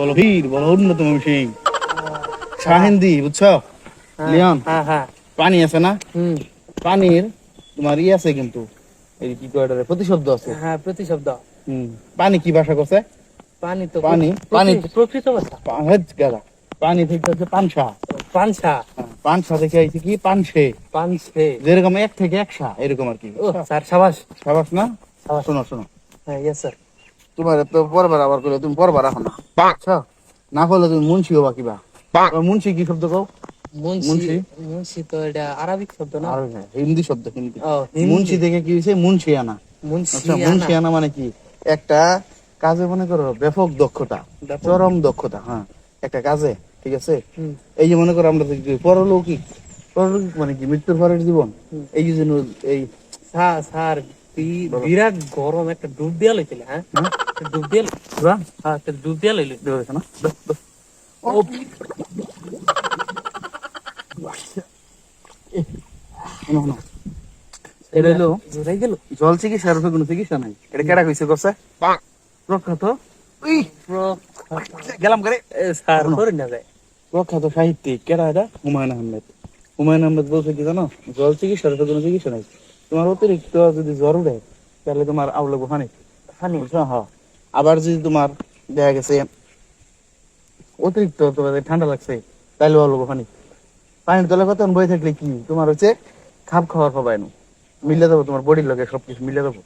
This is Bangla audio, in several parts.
বলো। বীর বলো অন্যতম সিং শাহিন্দি বুঝছ? লিওন হ্যাঁ হ্যাঁ। পানি আছে না? পানির তোমার ই আছে কিন্তু এই কি কয় এটারে, প্রতিশব্দ আছে। হ্যাঁ প্রতিশব্দ। হুম পানি কি ভাষা করছে? পানি তো পানি, পানি। প্রকৃত পা- গেলা। পানি থেকে হচ্ছে পানসা। পানসা। হ্যাঁ, পানসা থেকে আইছে কি? পানসে। পানসে। যেরকম এক থেকে একশা এরকম আর কি স্যার সাবাস। সাবাস না? শোনো শোনো। হ্যাঁ ইয়েস স্যার তোমার তো পরবার আবার করলে তুমি পরবার রাখো না। আচ্ছা না করলে তুমি মুন্সি হবা কিবা? মুন্সি কি শব্দ কও? মুন্সি মুন্সি? মুন্সি তো এটা আরবিক শব্দ না? হ্যাঁ, হিন্দি শব্দ হিন্দি। মুন্সি থেকে কি হয়েছে মুন্সি আনা মুন্সি আচ্ছা মুন্সি আনা মানে কি? একটা কাজে মনে করো ব্যাপক দক্ষতা চরম দক্ষতা হ্যাঁ একটা কাজে ঠিক আছে? এই যে মনে করো আমরা পরলৌকিক পরলৌকিক মানে কি? মৃত্যুর পরের জীবন। এই যে জন্য এই স্যার বি- বিরাট গরম একটা ডুব দিয়া লইছিলে হ্যাঁ? ডুব দিয়া হ্যাঁ একটা ডুব দিয়া লইলি। দেখো না। ও। এটা হলো জোরাই গেল? জল চিকিৎসার উপরে কোনো চিকিৎসা নাই। এটা কেডা কইছে করছে প্রখ্যাত? উই, গেলাম করে? স্যার করে না যায়। প্রখ্যাত সাহিত্যিক কেডা এটা? হুমায়ুন আহমেদ। হুমায়ুন আহমেদ বলছে কি জানো? জল চিকিৎসার উপরে কোনো চিকিৎসা নাই। তোমার অতিরিক্ত যদি জ্বর উঠে তাহলে তোমার হানি হ্যাঁ আবার যদি তোমার দেখা গেছে অতিরিক্ত তোমার ঠান্ডা লাগছে তাহলে পানির তলে কত বই থাকলে কি? তোমার হচ্ছে খাপ খাওয়ার পাবাই না। মিলে দেবো তোমার বডির লগে সবকিছু মিলে দেবো।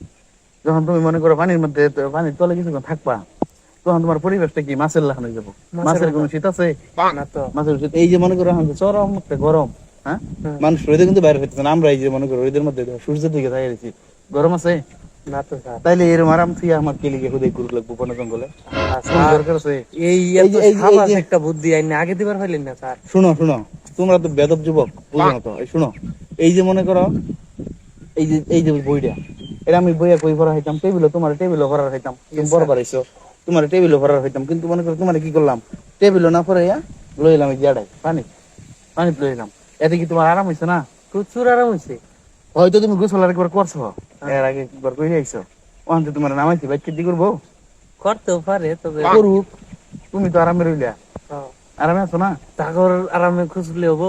যখন তুমি মনে করো পানির মধ্যে পানির তলে কিছু থাকবা তখন তোমার পরিবেশটা কি? মাছের লাগানো যাব। মাছের কোনো শীত আছে? মাছের শীত এই যে মনে করো চরম একটা গরম হ্যাঁ? মানুষ রোদে কিন্তু বাইরে হইতেছে না। আমরা এই যে মনে করো রোদের মধ্যে সূর্যের দিকে তাই গেছি গরম আছে? না তো তাইলে এরম আরাম থেকে আমার কে লিগে খুদে গুরু লাগবো বনে জঙ্গলে? আর কোন স্যার, দরকার আছে? এই এই যে- এই যে- সাবাস এই যে- একটা বুদ্ধি আইনে আগে দিবার হইলেন না স্যার। শুনো শুনো। তোমরা তো বেদব যুবক বুঝো না তো। এই শুনো এই যে মনে করো এই যে এই যে বইটা এটা আমি বইয়া কই ভরা হইতাম? টেবিলে তোমার টেবিলে ভরা হইতাম। তুমি বড় বাড়াইছো তোমার টেবিলে ভরা হইতাম। কিন্তু মনে করো তোমার কি করলাম? টেবিলে না পড়াইয়া লইলাম এই জায়গায় পানি পানি লইলাম। এতে কি তোমার আরাম হইছে না? প্রচুর আরাম হয়েছে হয়তো তুমি গোসল একবার করছ। এর আগে একবার কইরে আইছো। থেকে তোমার নামাইছি বাইক কি করব? করতেও পারে তবে করুক। তুমি তো আরামে রইলা। হ্যাঁ, আরামে আছো না? তাগর আরামে খুঁজলে হব।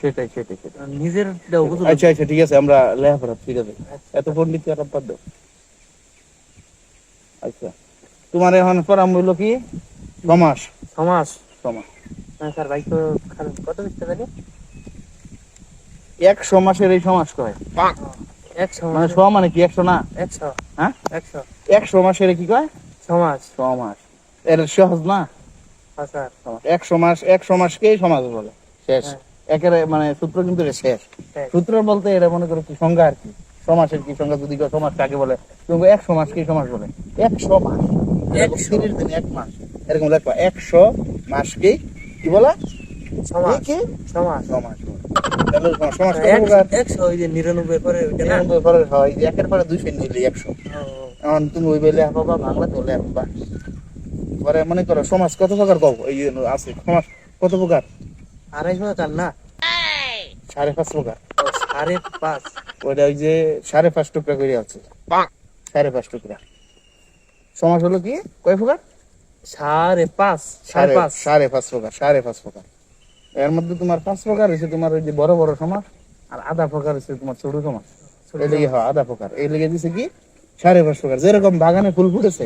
সেটাই সেটাই সেটাই। নিজের আচ্ছা আচ্ছা ঠিক আছে আমরা লেহা লেখাপড়া ফিরে দেবো এত পন্ডিত আর বাদ দাও। আচ্ছা। তোমার এখন পরাম হইল কি? সমাস সমাস সমাস হ্যাঁ স্যার বাইক তো কত বুঝতে পারি এক সমাসের এই সমাস কয়? একশো মানে স মানে কি একশো না? একশো। হ্যাঁ? একশো। একশো মাসের কি কয়? সমাজ সমাস এর সহজ না? হ্যাঁ। একশো মাস একশো মাসকেই সমাজ বলে। শেষ। হ্যাঁ। একের মানে সূত্র কিন্তু এটা শেষ। সূত্র বলতে এটা মনে করো কি সংজ্ঞা আর কি? সমাসের কি সংজ্ঞা? যদি কেউ সমাজ কাকে বলে তুমি একশো মাস কি সমাস বলে। একশো মাস। একশো। তিরিশ দিন এক মাস। এরকম লেখবা একশো মাসকে কি বলা? সমাজ। কি? সমাজ। সমাস তাহলে সমাস সমাস কত এক- প্রকার? একশো ওই যে নিরানব্বই পরে নিরানব্বই পরের হয় একের পরে দুইশো নিলে একশো। এখন তুমি ওই বেলে পাবা বাংলা তো লেখবা পরে মনে করো সমাজ কত প্রকার কব এই আছে সমাজ কত প্রকার? আড়াইশো টান না? সাড়ে পাঁচ প্রকার। সাড়ে পাঁচ। ওইটা ওই যে সাড়ে পাঁচ টুকরা করে আছে। সাড়ে পাঁচ টুকরা। সমাজ হলো কি? কয় প্রকার? সাড়ে পাঁচ সাড়ে পাঁচ। সাড়ে পাঁচ প্রকার সাড়ে পাঁচ প্রকার। এর মধ্যে তোমার পাঁচ প্রকার হচ্ছে তোমার ওই যে বড় বড় সমাজ আর আধা প্রকার হচ্ছে তোমার ছোট সমাজ এই লেগে হয় আধা প্রকার। এই লেগে দিছে কি? সাড়ে পাঁচ প্রকার। যেরকম বাগানে ফুল ফুটেছে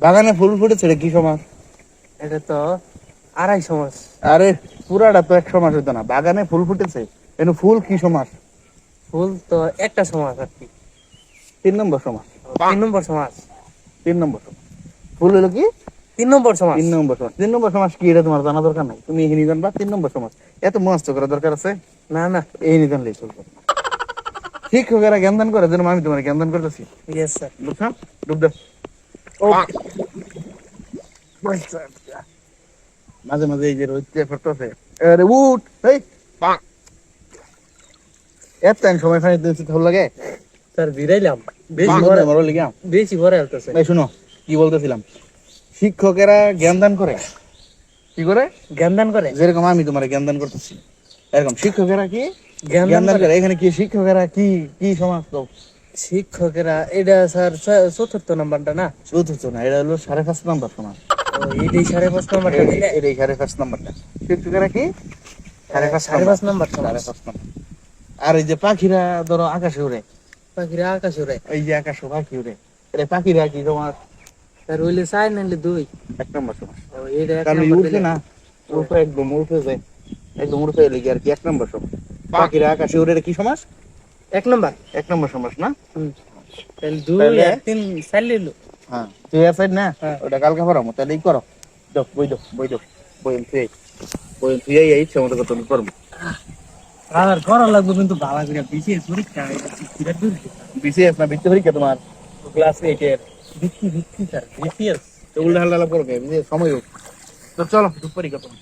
বাগানে ফুল ফুটেছে এটা কি সমাজ এটা তো আড়াই সমাজ আরে পুরাটা তো এক সমাজ হইতো না। বাগানে ফুল ফুটেছে এনে ফুল কি সমাজ ফুল তো একটা সমাজ আর কি। তিন নম্বর সমাজ তিন নম্বর সমাজ তিন নম্বর সমাজ ফুল হলো কি? তিন নম্বর সমাজ। তিন নম্বর সমাজ। তিন নম্বর সমাজ কি? এটা তোমার জানা দরকার নাই? তুমি এখানে জানবা তিন নম্বর সমাজ। এত মস্ত করা দরকার আছে? না না। এই নিদানলেই চলবে। শিক্ষকেরা জ্ঞান দান করে যেন আমি তোমার জ্ঞান দান করতেছি। ইয়েস স্যার বুঝছ ডুব দাও মাঝে মাঝে এই যে রোদে পড়তেছে। আরে উঠ! এই! এত টাইম সময় খানি দিতে ভালো লাগে? স্যার বিরাইলাম বেশি ভরে মরো লিগাম বেশি ভরে এই শুনো কি বলতেছিলাম? শিক্ষকেরা জ্ঞান দান করে। কি করে? জ্ঞান দান করে। যেরকম আমি তোমার জ্ঞান দান করতেছি। এরকম শিক্ষকেরা কি? জ্ঞান দান করে। এখানে কি শিক্ষকেরা কি কি সমাজ তো শিক্ষকেরা এটা স্যার চতুর্থ নাম্বারটা না? চতুর্থ না এটা হলো সাড়ে পাঁচ নাম্বার সমাজ ও এইটাই সাড়ে পাঁচ নাম্বারটা এটাই সাড়ে পাঁচ নাম্বারটা। ফিফটি করে কি? সাড়ে পাঁচ সাড়ে পাঁচ নাম্বার। সাড়ে পাঁচ নাম্বার। আর এই যে পাখিরা ধরো আকাশে উড়ে। পাখিরা আকাশ উড়ে। এই যে আকাশে পাখি উড়ে। এটা পাখিরা কি তোমার তার হইলে চাই দুই। এক নম্বর সময় এইটা এক কারণ এই নাম্বার উঠছে দিলে না উঠে একদম উঠে যায় একদম উঠে এলে আর কি এক নম্বর আকাশে উড়ে কি সমাস এক নাম্বার। এক নম্বর সমাস না? তাহলে দুই তাহলে? তিন চার লিলো। হ্যাঁ তুই না। ওটা কালকে পড়াবো তাহলে এই করো। দাও বই দাও। বই বই তুই বই তুই এই এই ইচ্ছা মতো কত করব। আর করা লাগবে কিন্তু ভালো করে বিশেষ পরীক্ষা বিসিএস না বৃত্তি পরীক্ষা তোমার ক্লাস এইটের ভিত্তি ভিত্তি স্যার বিসিএস তো উল্টা হাল্লা করবে সময় হোক। তো চলো পরীক্ষা তোমার